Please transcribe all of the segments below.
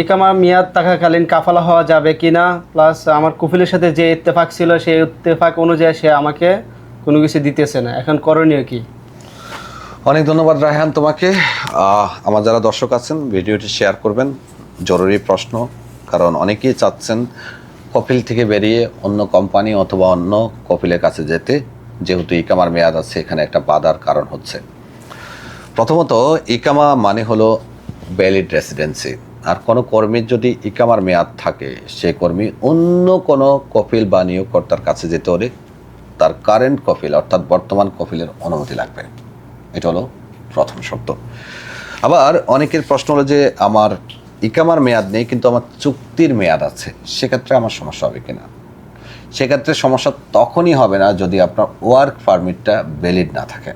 ইকামা মেয়াদ থাকাকালীন কাফালা হওয়া যাবে কি না প্লাস আমার কফিলের সাথে যে ইত্তেফাক ছিল, সেই ইত্তেফাক অনুযায়ী সে আমাকে কোনো কিছু দিতেছে না। এখন করণীয় কি? অনেক ধন্যবাদ রায়হান তোমাকে। আমার যারা দর্শক আছেন, ভিডিওটি শেয়ার করবেন। জরুরি প্রশ্ন, কারণ অনেকেই চাচ্ছেন কপিল থেকে বেরিয়ে অন্য কোম্পানি অথবা অন্য কপিলের কাছে যেতে, যেহেতু ইকামার মেয়াদ আছে, এখানে একটা বাধার কারণ হচ্ছে। প্রথমত, ইকামা মানে হলো ভ্যালিড রেসিডেন্সি আর কোনো কর্মীর যদি ইকামার মেয়াদ থাকে, সে কর্মী অন্য কোনো কপিল বা নিয়োগকর্তার কাছে যেতে হলে তার কারেন্ট কপিল অর্থাৎ বর্তমান কপিলের অনুমতি লাগবে। এটা হলো প্রথম শর্ত। আবার অনেকের প্রশ্ন হলো যে, আমার ইকামার মেয়াদ নেই, কিন্তু আমার চুক্তির মেয়াদ আছে, সেক্ষেত্রে আমার সমস্যা হবে কিনা? সেক্ষেত্রে সমস্যা তখনই হবে না যদি আপনার ওয়ার্ক পারমিটটা ভ্যালিড না থাকে।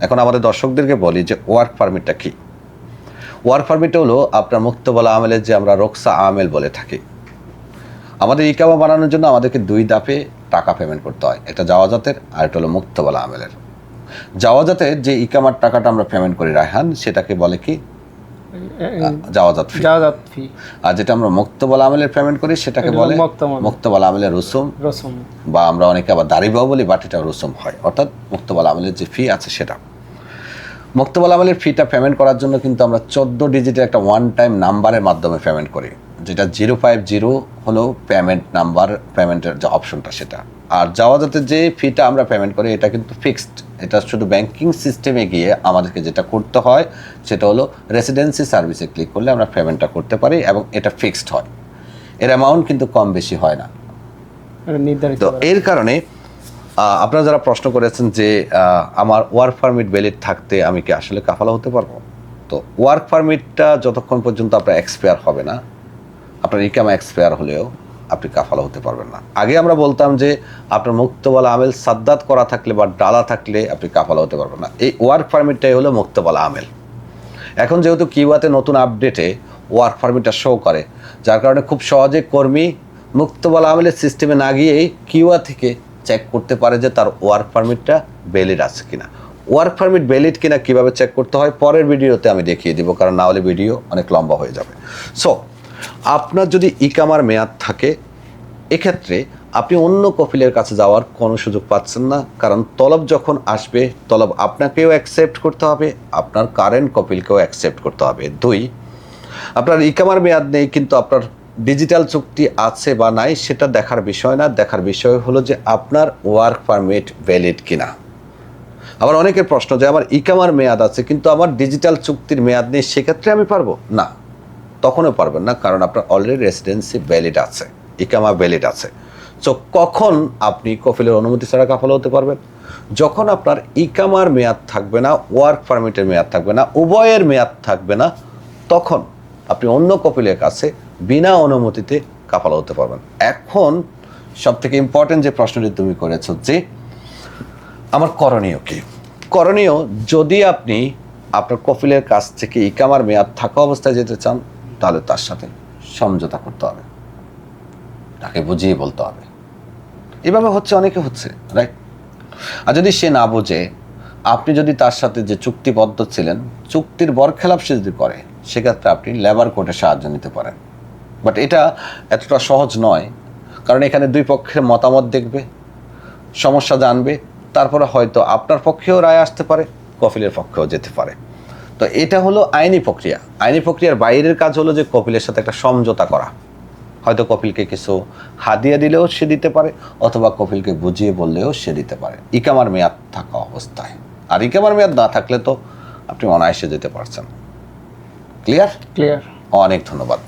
এখন আমাদের দর্শকদেরকে বলি যে ওয়ার্ক পারমিটটা কি? ওয়ার্ক পারমিটটা হলো আপনার মুক্তবলা আমেলের যে আমরা রোকসা আমেল বলে থাকি। আমাদের ইকামা বানানোর জন্য আমাদেরকে দুই দাপে টাকা পেমেন্ট করতে হয়। একটা জাওয়াজাতের আর একটা হলো মুক্তবলা আমেলের। জাওয়াজাতের যে ইকামার টাকাটা আমরা পেমেন্ট করি রায়হান সেটাকে বলে কি? জাওয়াজাত ফি আর যেটা আমরা মুক্তবলা আমেলের পেমেন্ট করি সেটাকে বলে মুক্তবলা। আমেলের রসুম। রসম। বা আমরা অনেকে আবার দাড়িবাও বলি বাট এটা রসুম হয়। অর্থাৎ মুক্তবলা আমেলের যে ফি আছে সেটা। মুক্তবল আমলের ফিটা পেমেন্ট করার জন্য কিন্তু আমরা চোদ্দ ডিজিটের একটা ওয়ান টাইম নাম্বারের মাধ্যমে পেমেন্ট করি। যেটা জিরো ফাইভ জিরো হলো পেমেন্ট নাম্বার পেমেন্টের যে অপশনটা সেটা। আর যাওয়াজাতে যে ফিটা আমরা পেমেন্ট করি এটা কিন্তু ফিক্সড এটা শুধু ব্যাংকিং সিস্টেমে গিয়ে আমাদেরকে যেটা করতে হয় সেটা হলো রেসিডেন্সি সার্ভিসে ক্লিক করলে আমরা পেমেন্টটা করতে পারি এবং এটা ফিক্সড হয়। এর অ্যামাউন্ট কিন্তু কম বেশি হয় না। নির্ধারিত তো এর কারণে আপনারা যারা প্রশ্ন করেছেন যে আমার ওয়ার্ক পারমিট ভ্যালিড থাকতে আমি কি আসলে কাফালা হতে পারব? তো ওয়ার্ক পারমিটটা যতক্ষণ পর্যন্ত আপনার এক্সপায়ার হবে না, আপনার ইকামা এক্সপায়ার হলেও আপনি কাফালা হতে পারবেন না। আগে আমরা বলতাম যে, আপনার মুক্তবালা আমেল সাদ্দাত করা থাকলে বা ডালা থাকলে আপনি কাফালা হতে পারবেন না। এই ওয়ার্ক পারমিটটাই হলো মুক্তবালা আমেল। এখন যেহেতু কিউয়াতে নতুন আপডেটে ওয়ার্ক পারমিটটা শো করে, যার কারণে খুব সহজে কর্মী মুক্তবলা আমেলের সিস্টেমে না গিয়েই কিউয়া থেকে চেক করতে পারে যে তার ওয়ার্ক পারমিটটা ভ্যালিড আছে কিনা। ওয়ার্ক পারমিট ভ্যালিড কিনা কীভাবে চেক করতে হয়, পরের ভিডিওতে আমি দেখিয়ে দিব, কারণ না হলে ভিডিও অনেক লম্বা হয়ে যাবে। সো আপনার যদি ইকামার মেয়াদ থাকে, এক্ষেত্রে আপনি অন্য কপিলের কাছে যাওয়ার কোনো সুযোগ পাচ্ছেন না, কারণ তলব যখন আসবে, তলব আপনাকেও অ্যাকসেপ্ট করতে হবে, আপনার কারেন্ট কপিলকেও অ্যাকসেপ্ট করতে হবে। দুই, আপনার ইকামার মেয়াদ নেই, কিন্তু আপনার ডিজিটাল চুক্তি আছে বা নাই সেটা দেখার বিষয় না। দেখার বিষয় হলো যে আপনার ওয়ার্ক পারমিট ভ্যালিড কিনা। আবার অনেকের প্রশ্ন যে আমার ইকামার মেয়াদ আছে, কিন্তু আমার ডিজিটাল চুক্তির মেয়াদ নেই, সেক্ষেত্রে আমি পারব? না। তখনও পারবেন না, কারণ আপনার অলরেডি রেসিডেন্সি ভ্যালিড আছে ইকামা ভ্যালিড আছে। তো কখন আপনি কফিলের অনুমতি ছাড়া কাফল হতে পারবেন? যখন আপনার ইকামার মেয়াদ থাকবে না ওয়ার্ক পারমিটের মেয়াদ থাকবে না, উভয়ের মেয়াদ থাকবে না, তখন আপনি অন্য কপিলের কাছে বিনা অনুমতিতে কাফাল হতে পারবেন। এখন সব থেকে ইম্পর্টেন্ট যে প্রশ্নটি তুমি করেছ যে, আমার করণীয় কি? করণীয়, যদি আপনি আপনার কফিলের কাছ থেকে ইকামার মেয়াদ থাকা অবস্থায় যেতে চান, তাহলে তার সাথে সমঝোতা করতে হবে। তাকে বুঝিয়ে বলতে হবে। এভাবে হচ্ছে, অনেকে হচ্ছে রাইট আর যদি সে না বোঝে, আপনি যদি তার সাথে যে চুক্তিবদ্ধ ছিলেন, চুক্তির বরখেলাপ সে যদি করে, সেক্ষেত্রে আপনি লেবার কোর্টে সাহায্য নিতে পারেন। বাট এটা এতটা সহজ নয়। কারণ এখানে দুই পক্ষের মতামত দেখবে সমস্যা জানবে তারপরে হয়তো আপনার পক্ষেও রায় আসতে পারে কপিলের পক্ষেও যেতে পারে। তো এটা হলো আইনি প্রক্রিয়া। আইনি প্রক্রিয়ার বাইরের কাজ হলো যে কপিলের সাথে একটা সমঝোতা করা। হয়তো কপিলকে কিছু হাদিয়া দিলেও সে দিতে পারে অথবা কপিলকে বুঝিয়ে বললেও সে দিতে পারে। ইকামার মেয়াদ থাকা অবস্থায়। আর ইকামার মেয়াদ না থাকলে তো আপনি অনায়াসে যেতে পারছেন। ক্লিয়ার ক্লিয়ার অনেক ধন্যবাদ।